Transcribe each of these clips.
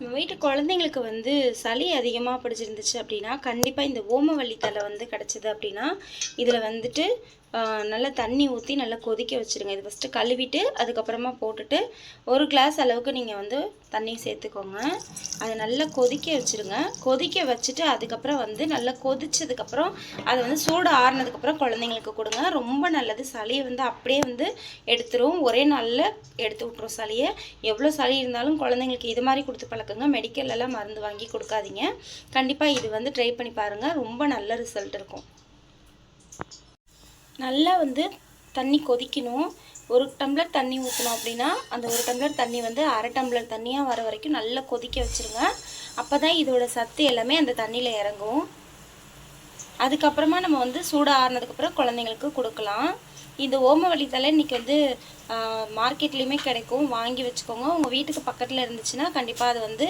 நம்ம வீட்டு குழந்தைங்களுக்கு வந்து சளி அதிகமாக பிடிச்சிருந்துச்சு அப்படின்னா கண்டிப்பாக இந்த ஓமவல்லி தலை வந்து கிடச்சிது அப்படின்னா இதில் வந்துட்டு நல்லா தண்ணி ஊற்றி நல்லா கொதிக்க வச்சுருங்க. இது ஃபஸ்ட்டு கழுவிட்டு அதுக்கப்புறமா போட்டுட்டு ஒரு கிளாஸ் அளவுக்கு நீங்கள் வந்து தண்ணி சேர்த்துக்கோங்க. அதை நல்லா கொதிக்க வச்சுருங்க. கொதிக்க வச்சுட்டு அதுக்கப்புறம் வந்து நல்லா கொதிச்சதுக்கப்புறம் அதை வந்து சூடு ஆறுனதுக்கப்புறம் குழந்தைங்களுக்கு கொடுங்க. ரொம்ப நல்லது. சளியை வந்து அப்படியே வந்து எடுத்துரும். ஒரே நாளில் எடுத்து விட்ரும் சளியை. எவ்வளோ சளி இருந்தாலும் குழந்தைங்களுக்கு இது மாதிரி கொடுத்து பழக்குங்க. மெடிக்கல்லலாம் மருந்து வாங்கி கொடுக்காதீங்க. கண்டிப்பாக இது வந்து ட்ரை பண்ணி பாருங்கள் ரொம்ப நல்ல ரிசல்ட் இருக்கும். நல்லா வந்து தண்ணி கொதிக்கணும். ஒரு டம்ளர் தண்ணி ஊற்றணும் அப்படின்னா அந்த ஒரு டம்ளர் தண்ணி வந்து அரை டம்ளர் தண்ணியாக வர வரைக்கும் நல்லா கொதிக்க வச்சுருங்க. அப்போ தான் இதோட சத்து எல்லாமே அந்த தண்ணியில் இறங்கும். அதுக்கப்புறமா நம்ம வந்து சூடாக ஆறுனதுக்கப்புறம் குழந்தைங்களுக்கு கொடுக்கலாம். இந்த ஓமவல்லி தலை இன்றைக்கி வந்து மார்க்கெட்லேயுமே கிடைக்கும். வாங்கி வச்சுக்கோங்க. உங்கள் வீட்டுக்கு பக்கத்தில் இருந்துச்சுன்னா கண்டிப்பாக அதை வந்து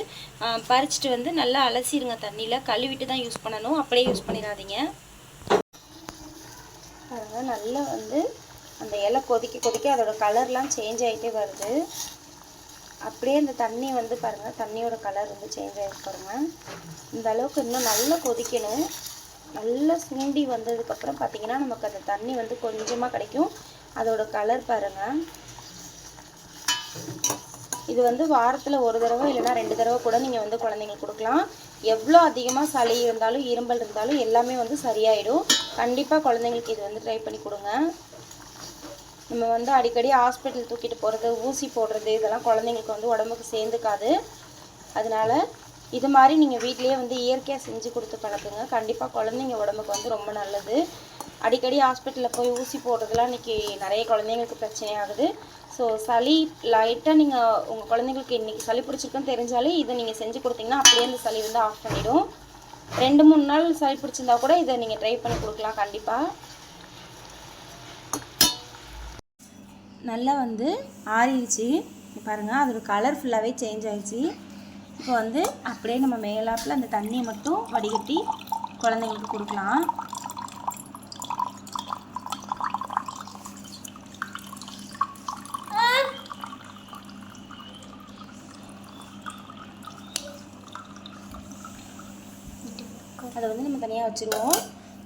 பறிச்சிட்டு வந்து நல்லா அலசிடுங்க தண்ணியில். கழுவிட்டு தான் யூஸ் பண்ணணும். அப்படியே யூஸ் பண்ணிடாதீங்க. அதனால் நல்லா வந்து அந்த இலை கொதிக்க கொதிக்க அதோட கலர்லாம் சேஞ்ச் ஆகிட்டே வருது. அப்படியே அந்த தண்ணி வந்து பாருங்கள் தண்ணியோட கலர் வந்து சேஞ்ச் ஆகிட்டு பாருங்கள் இந்த அளவுக்கு இன்னும் நல்லா கொதிக்கணும். நல்லா சுண்டி வந்ததுக்கப்புறம் பார்த்திங்கன்னா நமக்கு அந்த தண்ணி வந்து கொஞ்சமாக கிடைக்கும். அதோட கலர் பாருங்கள் இது வந்து வாரத்தில் ஒரு தடவை இல்லைன்னா ரெண்டு தடவை கூட நீங்கள் வந்து குழந்தைங்களுக்கு கொடுக்கலாம். எவ்வளோ அதிகமாக சளி இருந்தாலும் இரும்பல் இருந்தாலும் எல்லாமே வந்து சரியாயிடும். கண்டிப்பாக குழந்தைங்களுக்கு இது வந்து ட்ரை பண்ணி கொடுங்க. நம்ம வந்து அடிக்கடி ஹாஸ்பிட்டல் தூக்கிட்டு போகிறது ஊசி போடுறது இதெல்லாம் குழந்தைங்களுக்கு வந்து உடம்புக்கு சேர்ந்துக்காது. அதனால இது மாதிரி நீங்கள் வீட்டிலேயே வந்து இயற்கையாக செஞ்சு கொடுத்து பழக்குங்க. கண்டிப்பாக குழந்தைங்க உடம்புக்கு வந்து ரொம்ப நல்லது. அடிக்கடி ஹாஸ்பிட்டலில் போய் ஊசி போடுறதுலாம் இன்றைக்கி நிறைய குழந்தைங்களுக்கு பிரச்சனையாகுது. ஸோ சளி லைட்டாக நீங்கள் உங்கள் குழந்தைங்களுக்கு இன்றைக்கி சளி பிடிச்சிருக்குன்னு தெரிஞ்சாலே இதை நீங்கள் செஞ்சு கொடுத்தீங்கன்னா அப்படியே அந்த சளி வந்து ஆஃப் பண்ணிவிடும் ரெண்டு மூணு நாள் சளி பிடிச்சிருந்தா கூட இதை நீங்கள் ட்ரை பண்ணி கொடுக்கலாம் கண்டிப்பாக நல்லா வந்து ஆறிடுச்சு. பாருங்கள் அதோட கலர் ஃபுல்லாகவே சேஞ்ச் ஆகிடுச்சு இப்போ வந்து அப்படியே நம்ம மேலாப்பில் அந்த தண்ணியை மட்டும் வடிகட்டி குழந்தைங்களுக்கு கொடுக்கலாம். அதை வந்து நம்ம தனியாக வச்சுருவோம்.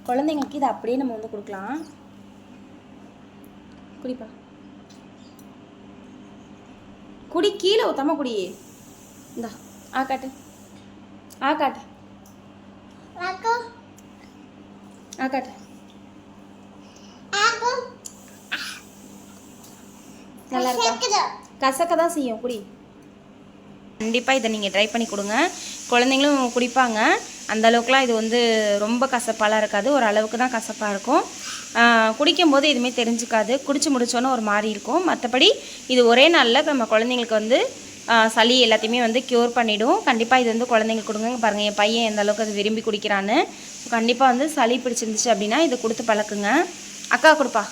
குழந்தைங்களுக்கு இதை அப்படியே நம்ம வந்து கொடுக்கலாம். குடிப்பா. குடி கீழே ஊத்தாம குடி. இந்தா ஆ காட்டு. ஆ காட்டு. ஆ காட்டு. நல்லா இருக்கா? கசக்க தான் செய்யும். குடி. கண்டிப்பாக இதை நீங்கள் ட்ரை பண்ணி கொடுங்க. குழந்தைங்களும் குடிப்பாங்க. அந்த அளவுக்குலாம் இது வந்து ரொம்ப கசப்பாலாம் இருக்காது. ஒரு அளவுக்கு தான் கசப்பாக இருக்கும். குடிக்கும்போது எதுவுமே தெரிஞ்சுக்காது. குடிச்சு முடிச்சோன்னே ஒரு மாதிரி இருக்கும். மற்றபடி இது ஒரே நாளில் நம்ம குழந்தைங்களுக்கு வந்து சளி எல்லாத்தையுமே வந்து க்யூர் பண்ணிவிடும் கண்டிப்பாக இது வந்து குழந்தைங்களுக்கு கொடுங்க. பாருங்கள் என் பையன் எந்த அளவுக்கு அது விரும்பி குடிக்கிறான்னு. கண்டிப்பாக வந்து சளி பிடிச்சிருந்துச்சு அப்படின்னா இதை கொடுத்து பழக்குங்க. அக்கா கொடுப்பா.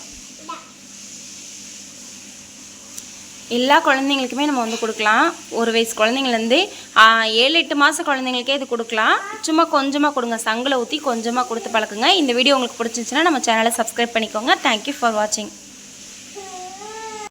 எல்லா குழந்தைங்களுக்குமே நம்ம வந்து கொடுக்கலாம். ஒரு வயசு குழந்தைங்கலேருந்து ஏழு எட்டு மாத குழந்தைங்களுக்கே இது கொடுக்கலாம். சும்மா கொஞ்சமாக கொடுங்க. சங்கில் ஊற்றி கொஞ்சமாக கொடுத்து பழக்குங்க. இந்த வீடியோ உங்களுக்கு பிடிச்சிருந்துச்சுன்னா நம்ம சேனலை சப்ஸ்கிரைப் பண்ணிக்கோங்க. தேங்க்யூ ஃபார் வாட்சிங்